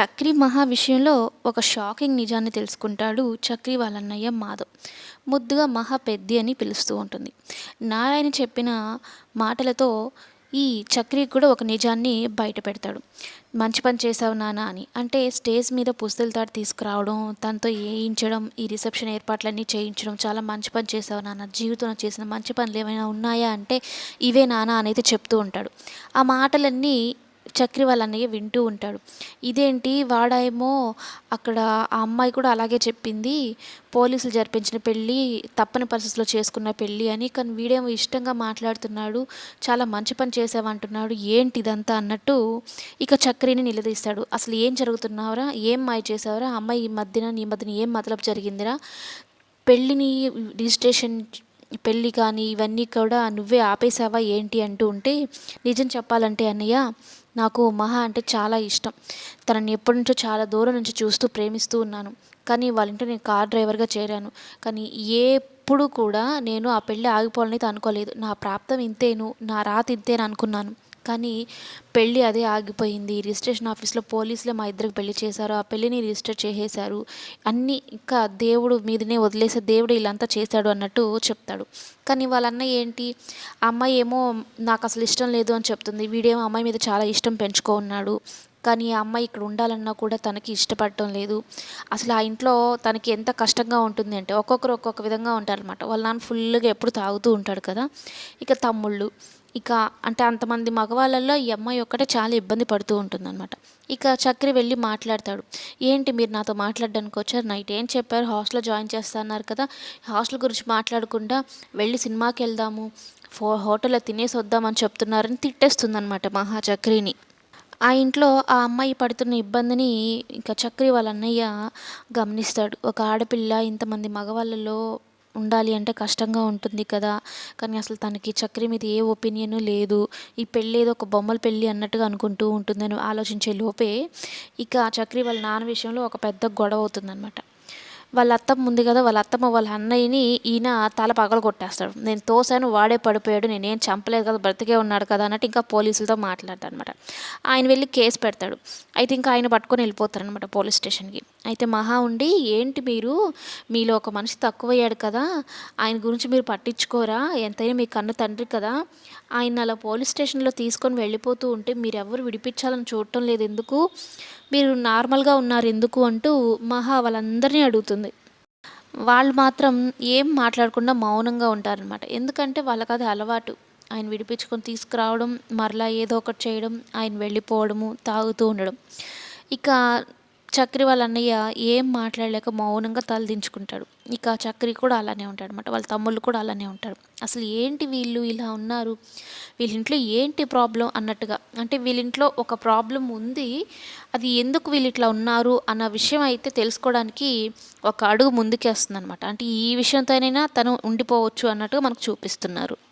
చక్రి మహా విషయంలో ఒక షాకింగ్ నిజాన్ని తెలుసుకుంటాడు చక్రి వాళ్ళన్నయ్య మాధవ్. ముద్దుగా మహా పెద్ది అని పిలుస్తూ ఉంటుంది. నారాయణ చెప్పిన మాటలతో ఈ చక్రి కూడా ఒక నిజాన్ని బయట పెడతాడు. మంచి పని చేసావు నాన్న అని. అంటే స్టేజ్ మీద పుస్తల తాడు తీసుకురావడం తనతో వేయించడం ఈ రిసెప్షన్ ఏర్పాట్లన్నీ చేయించడం చాలా మంచి పని చేసావు నాన్న. జీవితంలో చేసిన మంచి పనులు ఏమైనా ఉన్నాయా అంటే ఇవే నాన్న అనేది చెప్తూ ఉంటాడు. ఆ మాటలన్నీ చక్రి వాళ్ళ అన్నయ్య వింటూ ఉంటాడు. ఇదేంటి? వాడేమో అక్కడ ఆ అమ్మాయి కూడా అలాగే చెప్పింది. పోలీసులు జరిపించిన పెళ్ళి తప్పని పరిస్థితుల్లో చేసుకున్న పెళ్ళి అని. కానీ వీడేమో ఇష్టంగా మాట్లాడుతున్నాడు. చాలా మంచి పని చేసావంటున్నాడు ఏంటి ఇదంతా అన్నట్టు ఇక చక్రిని నిలదీస్తాడు. అసలు ఏం జరుగుతున్నావురా? ఏం మాయ చేసావురా? అమ్మాయి ఈ మధ్యన నీ మధ్యన ఏం మతలబు జరిగిందిరా? పెళ్ళిని రిజిస్ట్రేషన్ పెళ్ళి కానీ ఇవన్నీ కూడా నువ్వే ఆపేసావా ఏంటి అంటూ ఉంటే నిజం చెప్పాలంటే అన్నయ్య నాకు మహా అంటే చాలా ఇష్టం. తనని ఎప్పటి నుంచో చాలా దూరం నుంచి చూస్తూ ప్రేమిస్తూ ఉన్నాను. కానీ వాళ్ళ ఇంట్లో నేను కార్ డ్రైవర్గా చేరాను. కానీ ఎప్పుడు కూడా నేను ఆ పెళ్ళి ఆగిపోవాలని అనుకోలేదు. నా ప్రాప్తం ఇంతేను నా రాత ఇంతేను అనుకున్నాను. కానీ పెళ్ళి అదే ఆగిపోయింది. రిజిస్ట్రేషన్ ఆఫీస్లో పోలీసులే మా ఇద్దరికి పెళ్ళి చేశారు. ఆ పెళ్ళిని రిజిస్టర్ చేసేశారు. అన్నీ ఇంకా దేవుడు మీదనే వదిలేసే దేవుడు ఇలాంతా చేశాడు అన్నట్టు చెప్తాడు. కానీ వాళ్ళ ఏంటి? ఆ అమ్మాయి ఏమో నాకు అసలు ఇష్టం లేదు అని చెప్తుంది. వీడేమో అమ్మాయి మీద చాలా ఇష్టం పెంచుకో ఉన్నాడు కానీ ఆ అమ్మాయి ఇక్కడ ఉండాలన్నా కూడా తనకి ఇష్టపడటం లేదు. అసలు ఆ ఇంట్లో తనకి ఎంత కష్టంగా ఉంటుంది అంటే ఒక్కొక్కరు ఒక్కొక్క విధంగా ఉంటారనమాట వాళ్ళ నాన్న ఫుల్గా ఎప్పుడు తాగుతూ ఉంటాడు కదా. ఇక తమ్ముళ్ళు ఇక అంటే అంతమంది మగవాళ్ళల్లో ఈ అమ్మాయి ఒక్కటే చాలా ఇబ్బంది పడుతూ ఉంటుందన్నమాట. ఇక చక్రి వెళ్ళి మాట్లాడతాడు. ఏంటి మీరు నాతో మాట్లాడడానికి వచ్చారు? నైట్ ఏం చెప్పారు? హాస్టల్లో జాయిన్ చేస్తున్నారు కదా. హాస్టల్ గురించి మాట్లాడకుండా వెళ్ళి సినిమాకి వెళ్దాము ఫో హోటల్లో తినేసి వద్దామని చెప్తున్నారని తిట్టేస్తుందన్నమాట మహా చక్రిని. ఆ ఇంట్లో ఆ అమ్మాయి పడుతున్న ఇబ్బందిని ఇంకా చక్రి వాళ్ళ అన్నయ్య గమనిస్తాడు. ఒక ఆడపిల్ల ఇంతమంది మగవాళ్ళలో ఉండాలి అంటే కష్టంగా ఉంటుంది కదా. కానీ అసలు తనకి చక్రి మీద ఏ ఒపీనియన్ లేదు. ఈ పెళ్ళి ఏదో ఒక బొమ్మల పెళ్ళి అన్నట్టుగా అనుకుంటూ ఉంటుందని ఆలోచించే లోపే ఇక చక్రి వాళ్ళ నాన్న విషయంలో ఒక పెద్ద గొడవ అవుతుందన్నమాట. వాళ్ళ అత్తమ్మ ఉంది కదా వాళ్ళ అత్తమ్మ వాళ్ళ అన్నయ్యని ఈయన తల పగల కొట్టేస్తాడు. నేను తోసాను వాడే పడిపోయాడు నేనేం చంపలేదు కదా బ్రతికే ఉన్నాడు కదా అన్నట్టు ఇంకా పోలీసులతో మాట్లాడతాడు అనమాట ఆయన వెళ్ళి కేసు పెడతాడు. అయితే ఇంకా ఆయన పట్టుకొని వెళ్ళిపోతారనమాట పోలీస్ స్టేషన్కి. అయితే మహా ఉండి ఏంటి మీరు? మీలో ఒక మనిషి తక్కువయ్యాడు కదా ఆయన గురించి మీరు పట్టించుకోరా? ఎంతైనా మీ కన్ను తండ్రి కదా. ఆయన అలా పోలీస్ స్టేషన్లో తీసుకొని వెళ్ళిపోతూ ఉంటే మీరు ఎవరు విడిపించాలని చూడటం లేదు ఎందుకు? మీరు నార్మల్గా ఉన్నారు ఎందుకు అంటూ మహా వాళ్ళందరినీ అడుగుతుంది. వాళ్ళు మాత్రం ఏం మాట్లాడకుండా మౌనంగా ఉంటారనమాట ఎందుకంటే వాళ్ళకి అది అలవాటు. ఆయన విడిపించుకొని తీసుకురావడం మరలా ఏదో ఒకటి చేయడం ఆయన వెళ్ళిపోవడము తాగుతూ ఉండడం. ఇక చక్రి వాళ్ళ అన్నయ్య ఏం మాట్లాడలేక మౌనంగా తలదించుకుంటాడు ఇక చక్రి కూడా అలానే ఉంటాడు అనమాట వాళ్ళ తమ్ముళ్ళు కూడా అలానే ఉంటారు. అసలు ఏంటి వీళ్ళు ఇలా ఉన్నారు? వీళ్ళింట్లో ఏంటి ప్రాబ్లం అన్నట్టుగా. అంటే వీళ్ళింట్లో ఒక ప్రాబ్లం ఉంది. అది ఎందుకు వీళ్ళు ఇట్లా ఉన్నారు అన్న విషయం అయితే తెలుసుకోవడానికి ఒక అడుగు ముందుకేస్తుంది అనమాట అంటే ఈ విషయంతోనైనా తను ఉండిపోవచ్చు అన్నట్టుగా మనకు చూపిస్తున్నారు.